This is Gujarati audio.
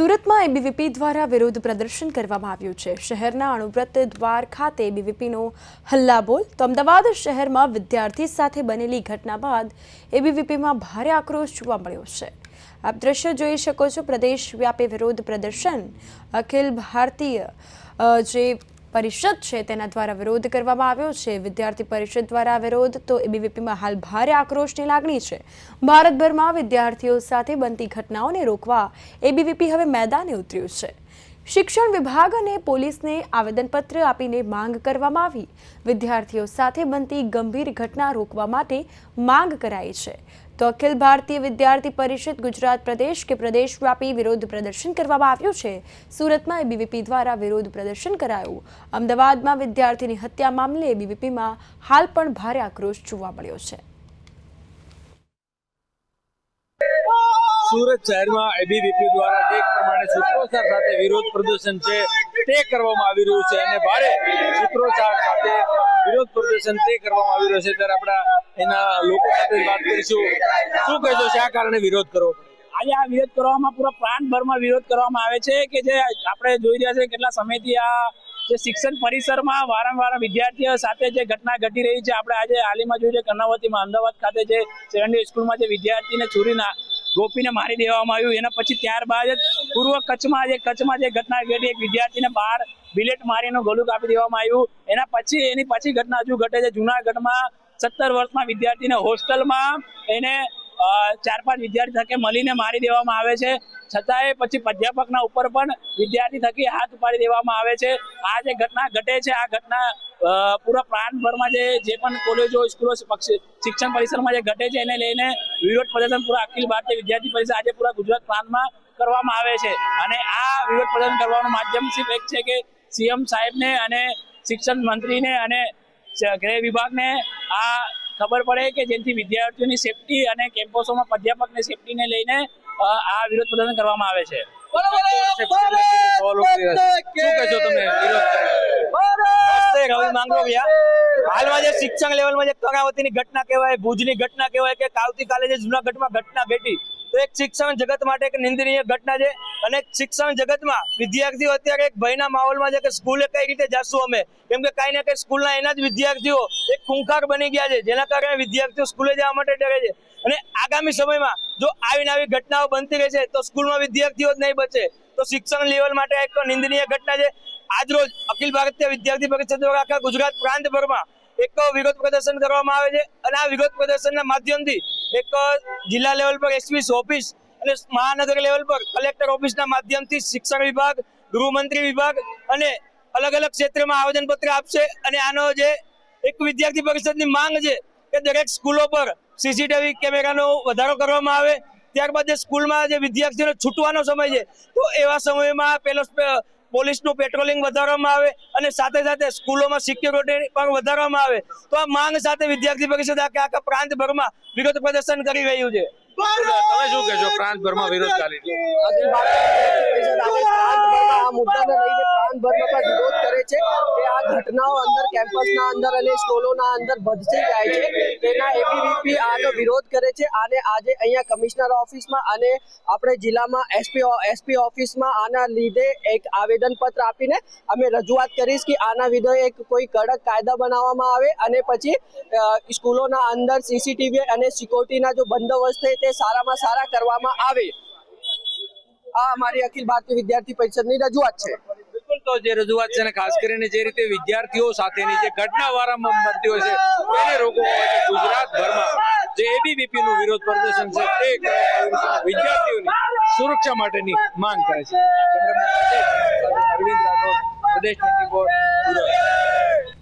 સુરતમાં એબીવીપી દ્વારા વિરોધ પ્રદર્શન કરવામાં આવ્યું છે. શહેરના અણુવ્રત દ્વાર ખાતે એબીવીપીનો હલ્લાબોલ, તો અમદાવાદ શહેરમાં વિદ્યાર્થી સાથે બનેલી ઘટના બાદ એબીવીપીમાં ભારે આક્રોશ જોવા મળ્યો છે. આપ દ્રશ્ય જોઈ શકો છો પ્રદેશવ્યાપી વિરોધ પ્રદર્શન. અખિલ ભારતીય જે પરિષદ છે તેના દ્વારા વિરોધ કરવામાં આવ્યો છે. વિદ્યાર્થી પરિષદ દ્વારા વિરોધ તો એબીવીપીમાં હાલ ભારે આક્રોશની લાગણી છે. ભારતભરમાં વિદ્યાર્થીઓ સાથે બનતી ઘટનાઓને રોકવા એબીવીપી હવે મેદાને ઉતર્યું છે. શિક્ષણ વિભાગ અને પોલીસને આવેદનપત્ર આપીને માંગ કરવામાં આવી. વિદ્યાર્થીઓ સાથે બનતી ગંભીર ઘટના રોકવા માટે માંગ કરાઈ છે. તો અખિલ ભારતીય વિદ્યાર્થી પરિષદ ગુજરાત પ્રદેશ કે પ્રદેશવ્યાપી વિરોધ પ્રદર્શન કરવામાં આવ્યું છે? સુરતમાં એબીવીપી દ્વારા વિરોધ પ્રદર્શન કરાયું. અમદાવાદમાં વિદ્યાર્થીની હત્યા મામલે એબીવીપીમાં હાલ પણ ભારે આક્રોશ જોવા મળ્યો છે. સુરત શહેરમાં એબીવીપી દ્વારા જે પ્રમાણે સૂત્રોચ્ચાર સાથે વિરોધ પ્રદર્શન છે, તે કરવામાં આવી રહ્યું છે અને ભારે સૂત્રોચ્ચાર પ્રદર્શન તે કરવામાં આવી રહ્યો છે. ત્યારે આપણા એના લોકો સાથે વાત કરીશું. શું કહેશો, શા કારણે વિરોધ કરવો આજે આ વિરોધ કરવામાં, પૂરા પ્રાણભરમાં વિરોધ કરવામાં આવે છે કે જે આપણે જોઈ રહ્યા છે કેટલા સમયથી આ જે શિક્ષણ પરિસરમાં વારંવાર વિદ્યાર્થીઓ સાથે જે ઘટના ઘટી રહી છે, આપણે આજે હાલીમાં જોયું છે, કર્ણાવતીમાં અમદાવાદ ખાતે જે સેકન્ડરી સ્કૂલમાં જે વિદ્યાર્થીને છુરીના ગોપીને મારી દેવામાં આવ્યું. એના પછી ત્યારબાદ પૂર્વ કચ્છમાં જે કચ્છમાં જે ઘટના ઘટી, એક વિદ્યાર્થીને બહાર બિલેટ મારીને ગળું કાપી દેવામાં આવ્યું. એના પછી, એની પછી ઘટના હજુ ઘટે છે. જુનાગઢમાં સત્તર વર્ષના વિદ્યાર્થીને હોસ્ટેલમાં એને ચાર પાંચ વિદ્યાર્થી થકે મળીને મારી દેવામાં આવે છે. છતાંય પછી અધ્યાપકના ઉપર પણ વિદ્યાર્થી થકી હાથ ઉપાડી દેવામાં આવે છે. આ જે ઘટના ઘટે છે, આ ઘટના પૂરા પ્રાંતભરમાં જે જે પણ કોલેજો સ્કૂલો શિક્ષણ પરિસરમાં જે ઘટે છે, એને લઈને વિરોધ પ્રદર્શન પૂરા અખિલ ભારતીય વિદ્યાર્થી પરિષદ આજે પૂરા ગુજરાત પ્રાંતમાં કરવામાં આવે છે. અને આ વિરોધ પ્રદર્શન કરવાનું માધ્યમ સિર્ફ એક છે કે સીએમ સાહેબને અને શિક્ષણ મંત્રીને અને ગૃહ વિભાગને આ ખબર પડે કે જેથી વિદ્યાર્થીઓની સેફટી અને કેમ્પસોમાં અધ્યાપકની સેફટીને લઈને આ વિરોધ પ્રદર્શન કરવામાં આવે છે. હાલમાં જે શિક્ષણ લેવલમાં જે કર્ણાવતીની ઘટના કહેવાય ભુજની ઘટના કહેવાય કે આવતીકાલે જે જુનાગઢમાં ઘટના ઘટી તો એક શિક્ષણ જગત માટે એક નિંદનીય ઘટના છે અને શિક્ષણ જગતમાં વિદ્યાર્થીઓ અત્યારે એક ભયના માહોલમાં છે કે સ્કૂલે કઈ રીતે જાશું અમે. કેમ કે કઈ ને કઈ સ્કૂલના એના જ વિદ્યાર્થીઓ એક ખૂંખાર બની ગયા છે, જેના કારણે વિદ્યાર્થીઓ સ્કૂલે જવા માટે ડરે છે. અને આગામી સમયમાં જો આવી આવી ઘટનાઓ બનતી રહેશે તો સ્કૂલમાં વિદ્યાર્થીઓ જ નહીં બચે. તો શિક્ષણ લેવલ માટે એક નિંદનીય ઘટના છે. આજરોજ અખિલ ભારતીય વિદ્યાર્થી પરિષદ દ્વારા આખા ગુજરાત પ્રાંતભરમાં એક વિરોધ પ્રદર્શન કરવામાં આવે છે અને આ વિરોધ પ્રદર્શનના માધ્યમથી એક જિલ્લા લેવલ પર એસવીસ ઓફિસ અને મહાનગર લેવલ પર કલેક્ટર ઓફિસના માધ્યમથી શિક્ષણ વિભાગ, ગૃહમંત્રી વિભાગ અને અલગ અલગ ક્ષેત્રમાં આવેદનપત્ર આપશે. અને આનો જે એક વિદ્યાર્થી પરિષદની માંગ છે કે દરેક સ્કૂલો પર સીસીટીવી કેમેરાનો વધારો કરવામાં આવે. ત્યારબાદ જે સ્કૂલમાં જે વિદ્યાર્થીઓને છૂટવાનો સમય છે, તો એવા સમયમાં સ્પે- પોલીસનું પેટ્રોલિંગ વધારવામાં આવે અને સાથે સાથે સ્કૂલોમાં સિક્યોરિટી પણ વધારવામાં આવે. તો આ માંગ સાથે વિદ્યાર્થી પરિષદ આખા આખા પ્રાંતભરમાં વિરોધ પ્રદર્શન કરી રહ્યું છે. તમે શું કહેશો? પ્રાંતભરમાં વિરોધ ચાલી રહ્યો છે. છે કે આ ઘટનાઓ અંદર કેમ્પસના અંદર અને સ્કૂલોના અંદર વધતી જાય છે. તેના એબીવીપી આનો વિરોધ કરે છે આને આજે અહીંયા કમિશનર ઓફિસમાં અને આપણે જિલ્લામાં એસપી એસપી ઓફિસમાં આના લીધે એક આવેદનપત્ર આપીને અમે રજૂઆત કરીશ કે આના વિધે એક કોઈ કડક કાયદા બનાવવામાં આવે અને પછી સ્કૂલોના અંદર સીસીટીવી અને સિક્યોરિટીના જો બંદોબસ્ત છે તે સારામાં સારા કરવામાં આવે. આ અમારી અખિલ ભારતીય વિદ્યાર્થી પરિષદની રજૂઆત છે. તો જે રજૂઆત છે ખાસ કરીને જે રીતે વિદ્યાર્થીઓ સાથેની જે ઘટના વારંવાર બનતી હોય છે, તેને રોકવા માટે ગુજરાતભરમાં જે એબીવીપી નું વિરોધ પ્રદર્શન છે, તે. વિદ્યાર્થીઓની સુરક્ષા માટેની માંગ કરે છે અરવિંદ રાઠોડ, પ્રદેશ 24 સુરત